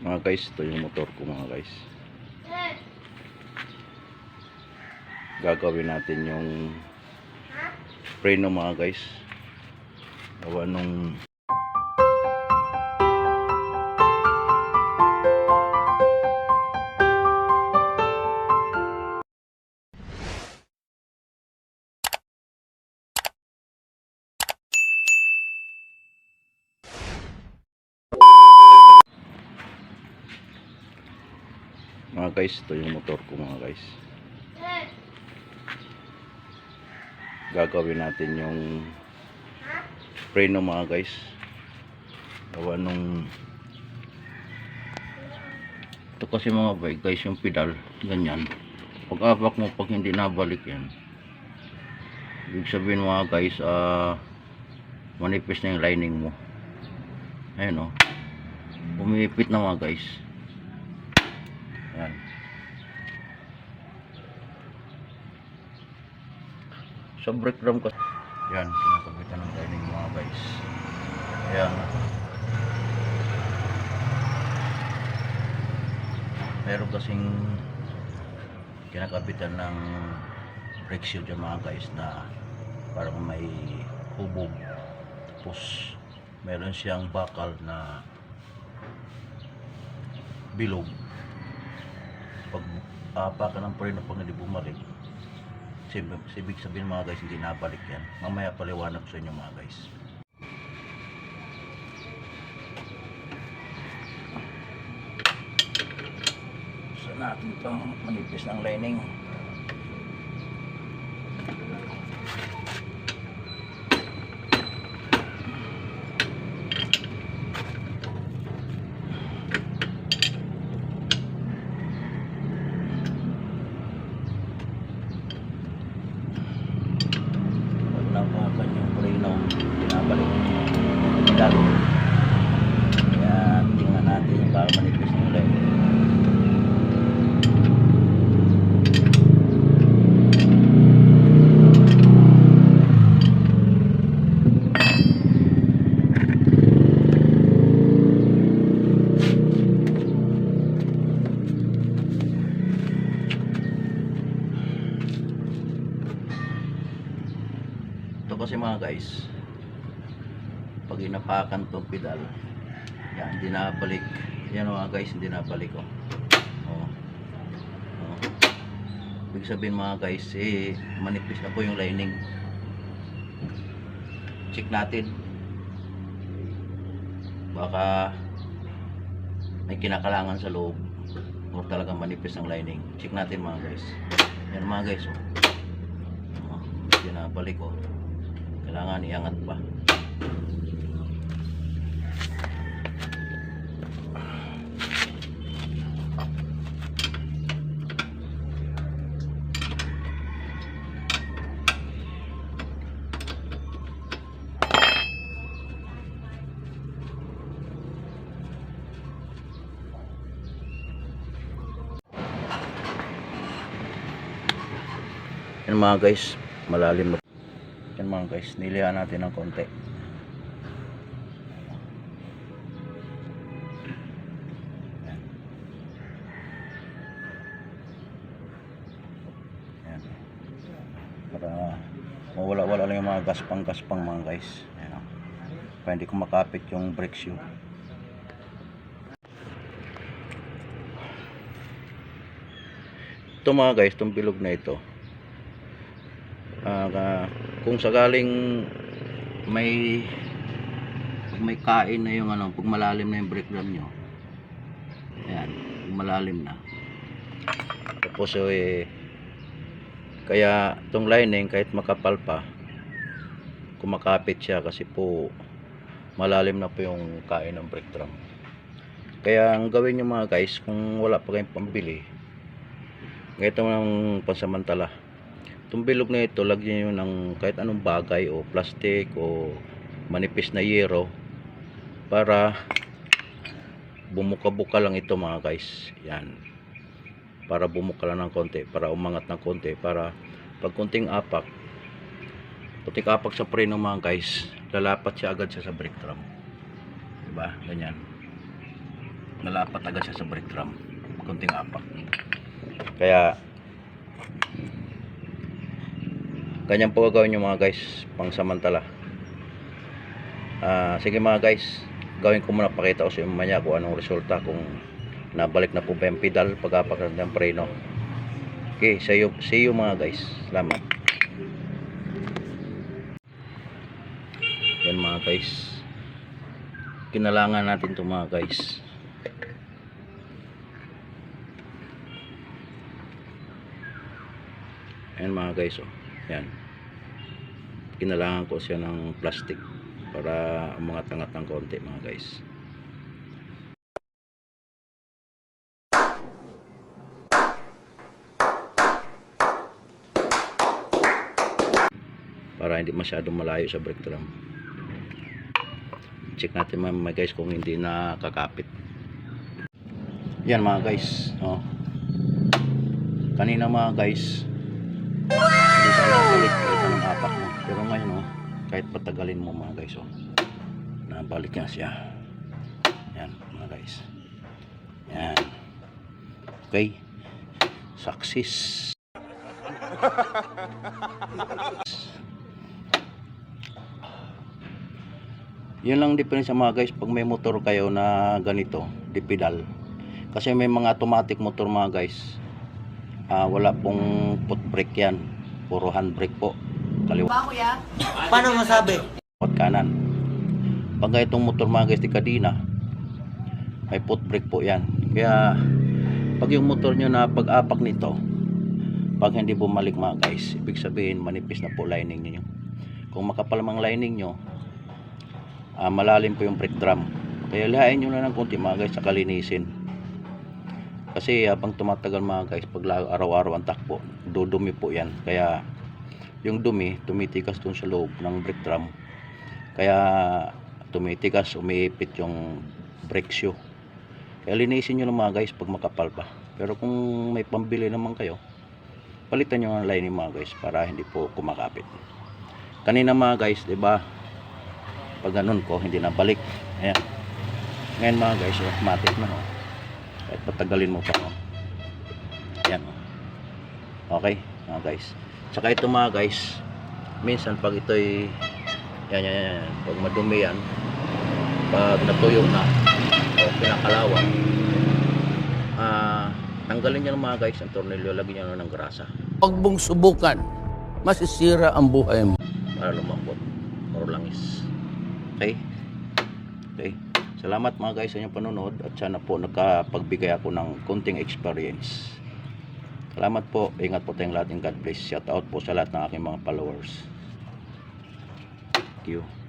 Mga guys, ito yung motor ko mga guys. Gagawin natin yung preno mga guys. Gawa nung mga guys, ito yung motor ko mga guys. Gagawin natin yung preno mga guys. Gawa nung ito kasi mga bike guys yung pedal ganyan pag apak mo pag hindi nabalik yan ibig sabihin mga guys ah manipis na yung lining mo ayun o umipit na mga guys yan. Sa brake drum kasi yan kinakabitan ng lining mga guys. Yan. Meron kasing kinakabitan ng brake shoe dyan mga guys na parang may hubog. Tapos meron siyang bakal na bilog pag apakan ng preno pag hindi bumalik. Sibig sabihin mga guys hindi nabalik yan. Mamaya paliwanag sa inyo mga guys. Sa natin itong manipis ng lining pag napakan yung preno pinabalik pedal kaya tingnan natin yung para manipis ng Ito kasi mga guys, pag inapakan tong pedal, yan, hindi Yan mga guys, hindi nabalik oh. Oh. Oh. Ibig sabihin mga guys, eh, manipis na po yung lining. Check natin. Baka may kinakalangan sa loob o talagang manipis ang lining. Check natin mga guys. Yan mga guys oh. Oh, hindi nabalik oh kailangan iangat pa yan mga guys malalim na yan mga guys, nilihan natin ng konti. Yan. Para mawala-wala lang yung mga gaspang-gaspang mga guys. Yan. Para hindi kumakapit yung brake shoe. Ito mga guys, itong bilog na ito. Ka- kung sakaling may may kain na yung ano, pag malalim na yung drum nyo. Ayan, malalim na. Tapos eh, kaya itong lining kahit makapal pa, kumakapit siya kasi po malalim na po yung kain ng brake drum. Kaya ang gawin nyo mga guys, kung wala pa kayong pambili, ganito ng pansamantala itong bilog na ito lagyan nyo ng kahit anong bagay o plastic o manipis na yero para bumuka-buka lang ito mga guys. Yan. Para bumuka lang ng konti para umangat ng konti para pag kunting apak kunting apak sa preno mga guys lalapat siya agad siya sa brake drum. Diba? Ganyan. Nalapat agad siya sa brake drum. Kunting apak. Kaya ganyan po gagawin nyo mga guys pang samantala Ah, sige mga guys gawin ko muna pakita ko sa inyo mamaya kung anong resulta kung nabalik na po ba yung pedal pag-apak ng preno. Okay see you, see you mga guys. Salamat. Yan mga guys. Kinalangan natin to mga guys. Ayan mga guys oh. Yan. Kinalangan ko siya ng plastic para umangat-angat ng konti mga guys. Para hindi masyadong malayo sa brake drum. Check natin mga guys kung hindi nakakapit. Yan mga guys. Oh. Kanina mga guys, nabalik Pero ngayon, oh, kahit patagalin mo mga guys, oh, nabalik na siya. Yan, mga guys. Yan. Okay. Success. Yun lang diferensya mga guys pag may motor kayo na ganito, di pedal. Kasi may mga automatic motor mga guys. Ah, wala pong foot brake yan. Puro handbrake po. Kaliwa Ba, kuya? Paano masabi? at kanan. Pag itong motor mga guys di kadina, may foot brake po yan. Kaya pag yung motor nyo na pag-apak nito, pag hindi bumalik mga guys, ibig sabihin manipis na po lining niyo. Kung makapal mang lining nyo, ah, malalim po yung brake drum. Kaya lihain nyo na ng konti mga guys sa kalinisin. Kasi habang tumatagal mga guys, pag araw-araw ang takbo, dudumi po yan. Kaya yung dumi, tumitikas dun sa loob ng brake drum. Kaya tumitikas, umiipit yung brake shoe. Kaya linisin nyo lang mga guys pag makapal pa. Pero kung may pambili naman kayo, palitan nyo ang lining mga guys para hindi po kumakapit. Kanina mga guys, ba? Pag ganun ko, hindi na balik. Ayan. Ngayon mga guys, automatic na oh. Kahit patagalin mo pa oh. Ayan oh. Okay, mga guys. Tsaka ito mga guys, minsan pag ito'y yan, yan, yan, yan. Pag madumi yan, pag natuyo na o pinakalawan, ah, tanggalin nyo mga guys ang tornilyo, lagyan nyo ng grasa Huwag mong subukan. Masisira ang buhay mo. para lumambot or langis. Okay? Okay. Salamat mga guys sa inyong panonood at sana po nakapagbigay ako ng konting experience. Salamat po. Ingat po tayong lahat and God bless. Shout out po sa lahat ng aking mga followers. Thank you.